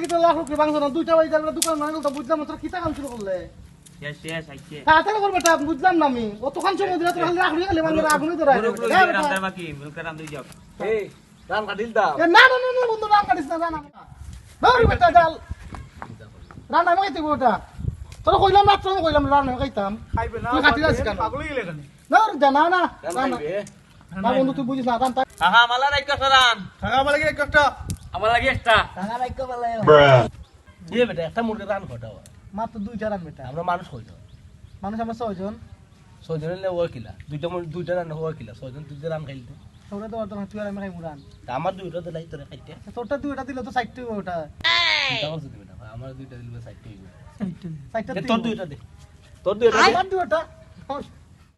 দেখি তো লাখ রুপি বাংশ না দুইটা বাজে যাবে দোকান না তো বুঝলাম না, তোরা কিতা কাম শুরু করলে? তাড়াতাড়ি করবে টা বুঝলাম না আমি। অতক্ষণ সময় দিলে তোরা খালি রাখলি খালি বাংলা আগুনে তো রাখবে মুরুক লই রাম দার বাকি মুরুক রাম দুই যাও। এই রাম কাটিল এ, না না না না বন্ধু নাম কাটিস না জানা ধর বেটা ডাল রান্না আমি খাইতে ওটা তোরা কইলাম রাত্রে আমি কইলাম রান্না আমি খাইতাম। খাইবে না তুই খাইতে যাচ্ছিস কেন? পাগল গেলে কেন? ধর জানা না রাম না। বন্ধু তুই বুঝিস না রান তাই আহা মালা রাইক সরান থাকা বলে কি একটা আমার লাগি একটা। দিয়ে বেটা একটা মুরগি রান ঘটাও মাত্র দুইটা রান বেটা। আমরা মানুষ কইতো মানুষ আমরা ছয়জন। ছয়জন হলে ওর কিলা? দুইটা দুইটা রান হওয়ার কিলা? ছয়জন দুইটা রান খাইলে তোরা তো অর্ধ তুই আর আমি খাই মুরান তা আমার দুইটা দিলাই তোরে খাইতে। তোরটা দুইটা দিলে তো সাইডটা ওটা। চিন্তা করছিস বেটা আমার দুইটা দিলে সাইড হইবে। সাইডটা তোর দুইটা দে। তোর দুইটা দে। আমার দুইটা।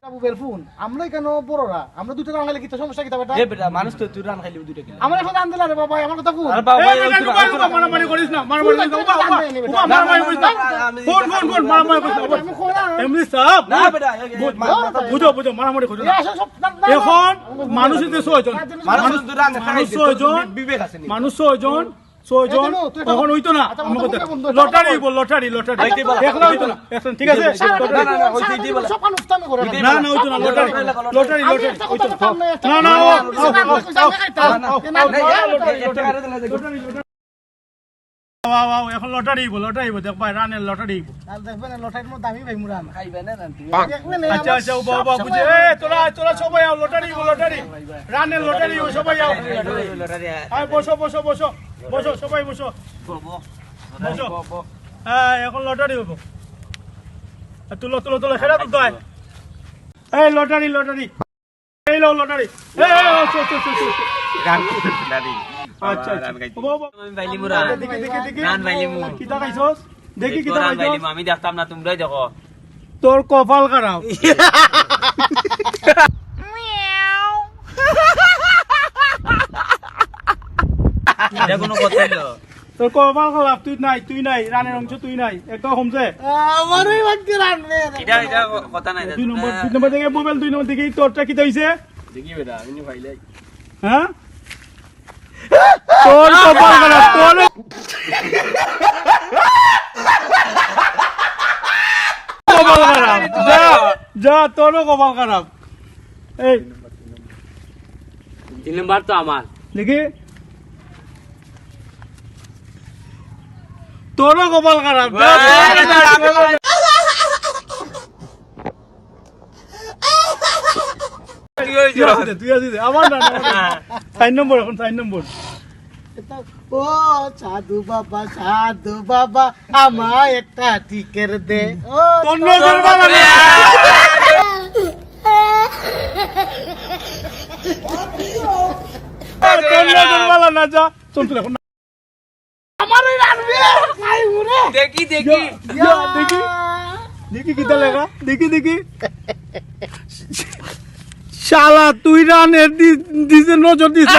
বাবু বেলফুন আমরা কেন বড়রা আমরা দুইটা রান খাইলে কি সমস্যা কি বেটা এ বেটা মানুষ তো তুই রান খাইলি দুইটা কিলা আমার এখন রান দিলা রে বাবা আমার কথা ফুন আরে বাবা এই বেটা, উবা, উবা, মারামারি করিস না মারামারি করিস না উবা, উবা, উবা, মারামারি করিস না ফোন ফোন ফোন মারামারি করিস না উবা। আমি কইলাম এমনি সাহেব না বেটা বুঝ- বুঝো বুঝো মারামারি করিস না আসলে সব না, না, এখন মানুষ হইতে ছয়জন মানুষ তুই রান খাইছে ছয়জন বিবেক আছে মানুষ ছয়জন তখন হইতো না আচ্ছা, লটারি বন্ধ। লটারি লটারি আচ্ছা, একলা হইতো না ঠিক আছে না, না, হইতো না লটারি লটারি লটারি আমি লটারি একটা হইতো না, না এখন লটারি লটারি হইব দেখ ভাই রানের লটারি দেখবেন না, লটারির মধ্যে আমি ভাই মুরান। খাইবে না রান তুই। দেখবেন না, আচ্ছা আচ্ছা সময় বুঝে তোরা তোরা সবাই আও লটারি লটারি। রানের লটারি সবাই আও। আয় বসো বসো বসো বসো সবাই বসো। বসো হ্যাঁ এখন লটারি আর তুলো তুলো তুলো সেটা হয় এই লটারি লটারি। আচ্ছা আচ্ছা। আমি বাইলি মুরা দেখি দেখি দেখি। রান বাইলি মু কিতা খাইছস দেখি কিতা রান বাইলি আমি দেখতাম না তোমরাই দেখো। তোর কপাল খারাপ এটা কোনো কথা হইল তোর কপাল খারাপ তুই নাই তুই নাই রানের অংশ তুই নাই। একটা কমছে আমারই ভাগ্যে রান এটা এটা কথা নাই দুই নম্বর দুই নম্বর দেখে মোবাইল দুই নম্বর দেখি তোরটা কিতা হইছে দেখি বেটা আমি ভাইলে হ্যাঁ তোর কপাল খারাপ তোর কপাল খারাপ যা যা তোরও কপাল খারাপ এই তিন নম্বর তো আমার দেখি তোরও কপাল খারাপ যা, তোরও কপাল খারাপ। কি হয়েছে তুই আসি দে, তুই আসি আমার না, আমার নম্বর এখন চার নম্বর। ও সাধু বাবা সাধু বাবা একটা টিকের দে। ও না। যা। চল, এখন। দেখি দেখি। দেখি। দেখি কিতা লেখা দেখি দেখি। শালা তুই রানের দিছে নজর দিছে।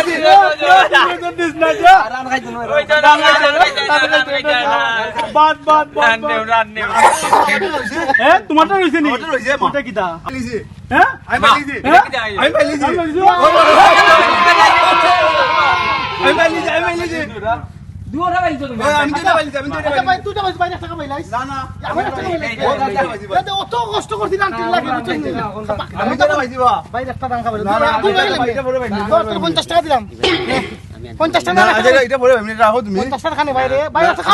নজর দিস না, যা। রান খাইতো না? ওই তো রান বাদ, বাদ, বাদ, রান বাদ। নেও রান নেও এ, তোমারটা রয়েছে নি ওটা কিতা হ্যাঁ আমি পাইলিছি। হ্যাঁ আমি পাইলিছি। দুটা তুমি আচ্ছা ভাই তুই তো ভাই বাইরে টাকা পাইলাইস না না। আমি টাকা অত কষ্ট রান লাগে বুঝছিস নি আমি ভাই একটা তোর তোর 50 টাকা দিলাম। 50 টাকা এটা পরে রাখো তুমি। 50 টাকা খানে বাইরে বাইরে টাকা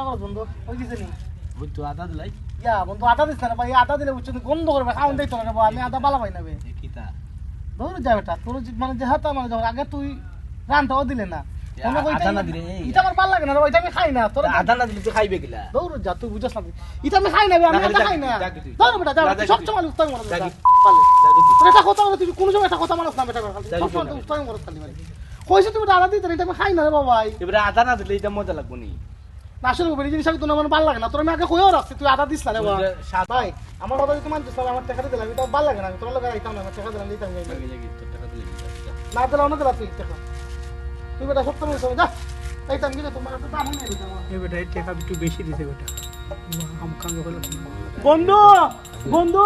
খাবাই আমি আমার কিতা বন্ধু ওই কিছু নেই বুঝতো আদা দিলাই। ইয়া বন্ধু আদা দিস না ভাই আদা দিলে বুঝছ গন্ধ করবে খাওয়ান দেই তো না বাবা, আমি আদা বালা পাই না বে। কিতা ধরু যা বেটা তোর যে- মানে যে হাতা মানে যখন আগে তুই রানটাও দিলে না। এটা আমার ভালো লাগে ওইটা আমি খাই না তোর আদা না দিলে তুই খাইবে কিলা? দৌড় যা তুই বুঝছ না। এটা আমি খাই না বে, আমি আদা খাই না। বেটা যা সব সময় মারছ তুই। কথা বলে তুই কোন সময় একটা কথা না বেটা সব সময় খালি ভাই। কইছে তুমি আদা দিতে এটা আমি খাই না রে বাবা ভাই। এবারে আদা না দিলে এটা মজা লাগবো না। আসলে ওই জিনিস আমি ভালো লাগে না তোর আমি আগে কইও রাখছি তুই আদা দিস না রে ভাই আমার কথা যদি মানছিস তাহলে আমার টাকা দিলাম এটা ভালো লাগে না আমি তোর লগে রাইতাম না আমার টাকা দিলাম দিতাম না। জাগি, জাগি, তোর টাকা দিলে দিতে। না দিলে অন্য দিলা তুই দেখো তুই বেটা হয়েছে যা। এই টাইম তোমার তো দাম নেই বেটা এই বেটা এই টাকা একটু বেশি দিছে বেটা। বন্ধু বন্ধু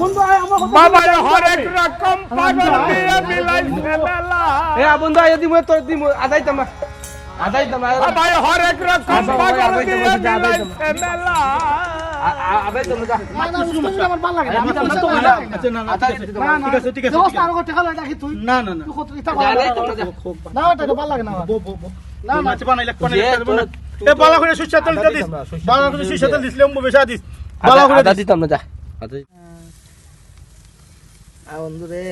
বন্ধু আয় আমার বাবা। হরেক রকম পাগল দিয়ে বিলাইছে মেলা। এ বন্ধু আয় দিমু তোর দিমু আদাইতাম না বাবা হরেক রকম মেলা। বালা করে সুইচ দিস। বালা করে দিতে দিস লেম্বু বেশা দিস। বালা করে দিতাম না যা। বন্ধু রে।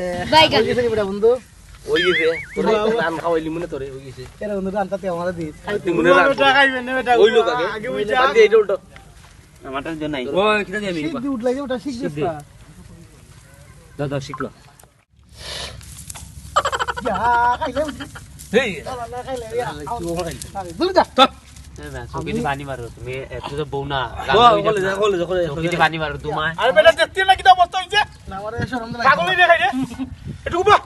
বন্ধু? ওই গেছে তোরে রান খাওয়াইলি মনে তোরে ওই গেছে এরে বন্ধু, রানটাতে আমারে দিস। তুই মনে রান ওটা খাইবেন না, ওটা ওই লোক আগে। আগে ওই যা বাদ দে, এটা উল্টো। আমারটার জন্য নাই ও কিটা দিয়ে আমি শিখ দিয়ে উঠলে ওটা শিখ দিস না। দাদা শিখলো। যা, খাইলে হেই। না, না, খাইলে, ইয়া, দূর যা। চকিতে পানি মারো তুমি এত তো বউ না পানি মারো তোমার আর বেটা দেখতে না অবস্থা হইছে। না, আমারে শরম লাগে। পাগলই দেখাই রে এটুকু বা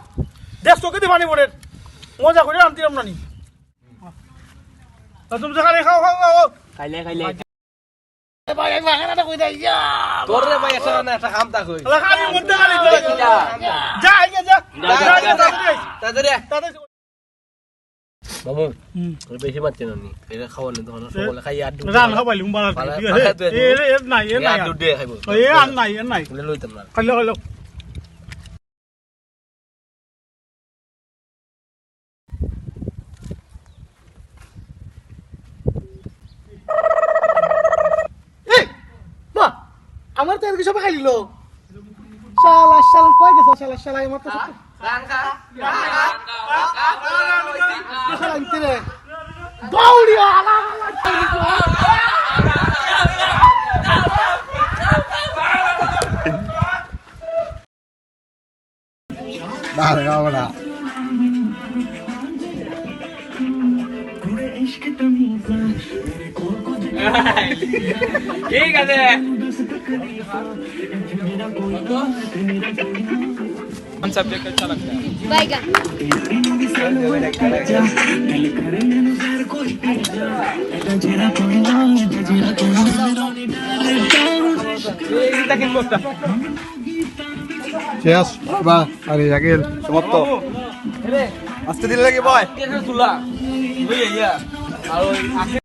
দিয়ে পানি পড়ে মজা করে আনতে আমরা নি তুমি যেখানে খাও খাও খাও। খাইলে খাইলে। মামু বেশি মারছে না সকলে খাই আর রান এ নাই এ নাই। এ নাই এ নাই। লইতাম না খাইলে খাইলে আমার তো এদিকে সবাই খাইলিল শালা শালা কই গেছে শালা শালা আমার তো রে দৌড়িয়া আলা আলা ঠিক আছে বাইগান শেষ বা আরে আগের সমাপ্ত আস্তে দিলে লাগে বয় তুলা ওই ইয়া আর ওই